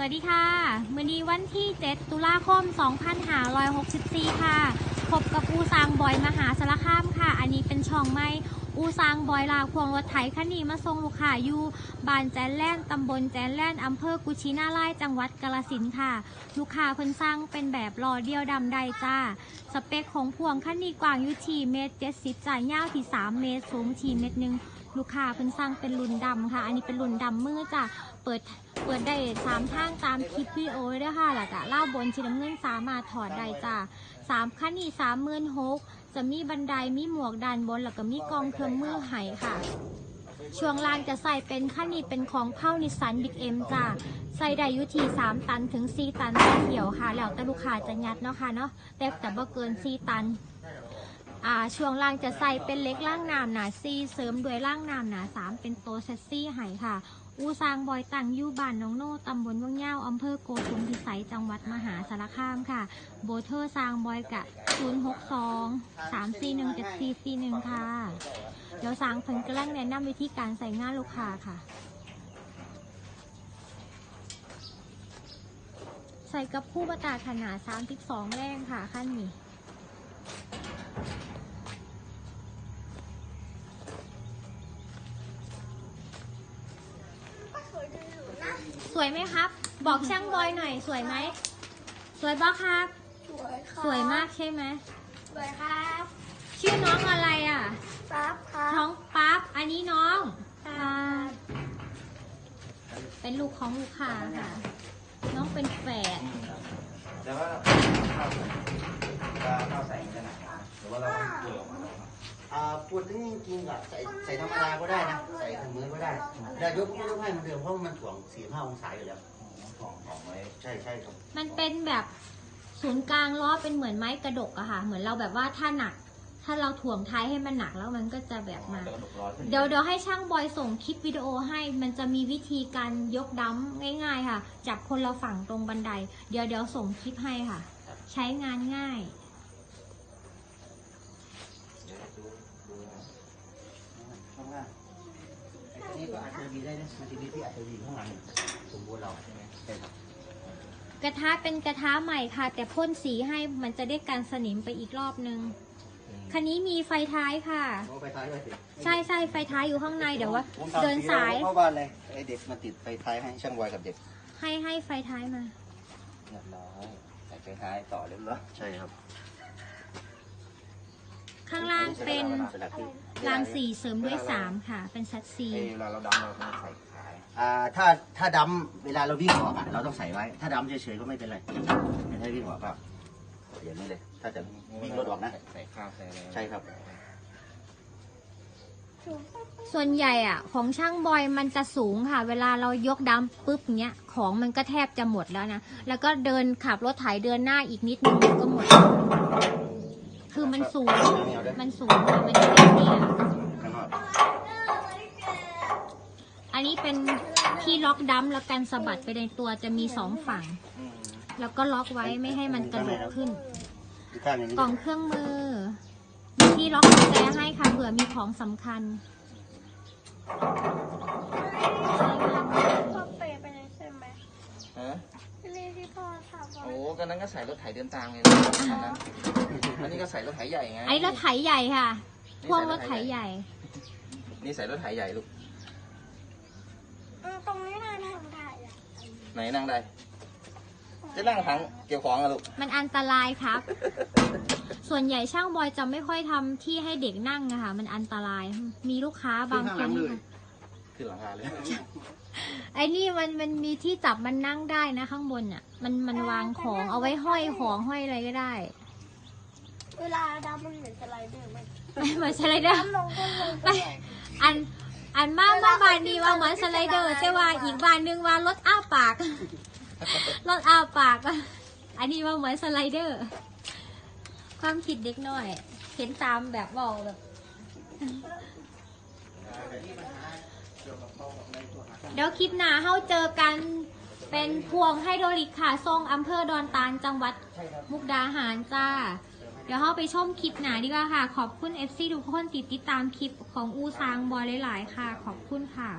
สวัสดีค่ะ มื่อนี้วันที่ 7 ตุลาคม 2564 ค่ะ พบกับอูซางบอยมหาสารคามค่ะ อันนี้เป็นช่องไม่อูซางบอยลาวควงรถไถคันนี้มาส่งลูกค้าอยู่บ้านแจนแลนตำบลแจนแลนอำเภอกุชินาไลายจังหวัดกาลสินค่ะ ลูกค้าเพิ่นสร้างเป็นแบบรอเดียวดำใดจ้า สเปคของพวงคันนี้กว้างอยู่ที่เมตร70จ่ายยาวที่ 3 เมตร สูงที่เมตรหนึ่ง ลูกค้าเพิ่นสร้างเป็นรุ่นดำค่ะ อันนี้เป็นรุ่นดำมือจ้ะเปิดเปิดได้สามทางตามคลิปวิดีโอเลยเด้อค่ะแล้วก็เล่าบนชีน้ำเงินสามารถถอดได้จ้ะสามขั้นนี้สามหมื่นหกจะมีบันไดมีหมวกด้านบนแล้วก็มีกองเครื่องมือไห้ค่ะช่วงล่างจะใส่เป็นขั้นนี้เป็นของเข้านิสันบิ๊กเอ็มจ้ะใส่ได้อยู่ที่3ตันถึง4ตันเที่ยวค่ะ แล้วแต่ลูกค้าจะยัดเนาะค่ะเนาะแต่แต่บ่เกิน4ตัน ช่วงล่างจะใส่เป็นเล็กล่างน้ำหนาซีเสริมด้วยล่างน้ำหนาสามเป็นโตเซสซี่ไห้ค่ะ อูซางบอยตังยู่บ้านน้องโน่ตำบลวังเง่าอำเภอโกสุมพิสัยจังหวัดมหาสารคามค่ะ โบเทอร์ซางบอยกะ 062 341 7441 ค่ะ เดี๋ยวสางเพิ่นกำลังแนะนำวิธีการใส่งานลูกค้าค่ะใส่กับคู่ประตาขนาด 32 แรงค่ะขั้นนี้ วยไหมครับ บอกช่างบอยหน่อยสวยไหม สวยบ้าครับ สวยครับสวยมากใช่ไหมสวยครับชื่อน้องอะไรอะครับครับน้องปั๊บอันนี้น้องครับเป็นลูกของลูกค้าค่ะ น้องเป็นแฝดแต่ว่าข้าวจะข้าวใส่ขนาดไหนหรือว่าเราเกลือมา อ่าปวดนี่จริงๆอะใส่ใส่ธรรมดาก็ได้นะ ใส่ถุงมือก็ได้แต่ยกไม่ยกให้มันเดิมเพราะมันถ่วงสี่ห้าองศาอยู่แล้วของของไว้ใช่ใช่ครับ มันเป็นแบบศูนย์กลางล้อเป็นเหมือนไม้กระดกอะค่ะ เหมือนเราแบบว่าถ้าหนัก ถ้าเราถ่วงท้ายให้มันหนักแล้วมันก็จะแบบมาจะกระดกร้อนขึ้นเดี๋ยวเดี๋ยวให้ช่างบอยส่งคลิปวิดีโอให้ มันจะมีวิธีการยกดัมง่ายๆค่ะ จากคนเราฝั่งตรงบันได เดี๋ยวเดี๋ยวส่งคลิปให้ค่ะ ใช้งานง่าย เดี๋ยวดูดูนะ ข้างล่าง อันนี้ก็อาจจะมีได้นะมันจะมีที่อาจจะมีข้างหลังสมบูรณ์เราใช่ไหมใช่ครับกระทะเป็นกระทะใหม่ค่ะ แต่พ่นสีให้มันจะได้กันสนิมไปอีกรอบนึงคันนี้มีไฟท้ายค่ะ เอาไปท้ายไว้สิใช่ใช่ไฟท้ายอยู่ข้างในเดี๋ยวว่า ผมตมเดินสายเข้าบ้านเลยไอเด็กมาติดไฟท้ายให้ช่างบอยกับเด็กให้ให้ไฟท้ายมา เรียบร้อยใส่ไฟท้ายต่อเรียบร้อยใช่ครับข้างล่างเป็น สลักที่ รางสีเสริมด้วยสามค่ะ เป็นซัดซีเอ้ยเวลาเราดำเราต้องใส่ขายอ่าถ้าถ้าดำเวลาเราวิ่งออกอะเราต้องใส่ไว้ ถ้าดำเฉยๆก็ไม่เป็นไรแต่ถ้าวิ่งออกก็อย่างนี้เลย ถ้าจะวิ่งรถออกนะ ใส่ข้าวใส่อะไรใช่ครับ ส่วนใหญ่อะ ของช่างบอยมันจะสูงค่ะ เวลาเรายกดัมปุ๊บเนี้ย ของมันก็แทบจะหมดแล้วนะ แล้วก็เดินขับรถไถเดินหน้าอีกนิดนึงมันก็หมดคือ มันสูง มันสูงค่ะมันเป็นเนี่ยอันนี้เป็นที่ล็อกดัมแล้วกันสะบัดไปในตัวจะมีสองฝั่ง แล้วก็ล็อกไว้ไม่ให้มันกระโดดขึ้นกข้างหนึงกล่องเครื่องมือ มีที่ล็อกกุญแจให้ค่ะเผื่อมีของสำคัญ พ่อเปย์ไปเลยใช่ไหม ฮะ ที่นี่ ที่พ่อทำโอ้ก็นั้นก็ใส่รถไถเดินตามไงนะอันนั้นอันนี้ก็ใส่รถไถใหญ่ไงไอ้รถไถใหญ่ค่ะพ่วงรถไถใหญ่ นี่ใส่รถไถใหญ่ลูกอืมตรงนี้นายทำได้อะไหนนั่งได้ จะนั่งถังเกี่ยวของอะลูก มันอันตรายครับ ส่วนใหญ่ช่างบอยจะไม่ค่อยทำที่ให้เด็กนั่งอะค่ะ มันอันตราย มีลูกค้าบางคน ขึ้นหลังคาเลย ไอ้นี่มันมันมีที่จับมันนั่งได้นะ ข้างบนอะ มันมันวางของเอาไว้ห้อยของห้อยอะไรก็ได้ เวลาดำมันเหมือนสไลเดอร์ไหมไม่เหมือนสไลเดอร์ดำลงก็ลงไปอันอันมากมาบานนี้ว่าเหมือนสไลเดอร์แต่ว่าอีกบานหนึงว่ารถอ้าปากรถอ้าปากอันนี้ว่าเหมือนสไลเดอร์ ความคิดเด็กน้อย เห็นตามแบบเว่าแบบ เดี๋ยวคลิปหน้าเฮาเจอกันเป็นพวงไฮโดรลิกค่ะทรงอำเภอดอนตาลจังหวัดมุกดาหารจ้า เดี๋ยวเฮาไปชมคลิปหนาดีกว่าค่ะ ขอบคุณ FC ทุกคนติดติดตามคลิปของอูซางบอยหลาย ๆ ค่ะ ขอบคุณค่ะ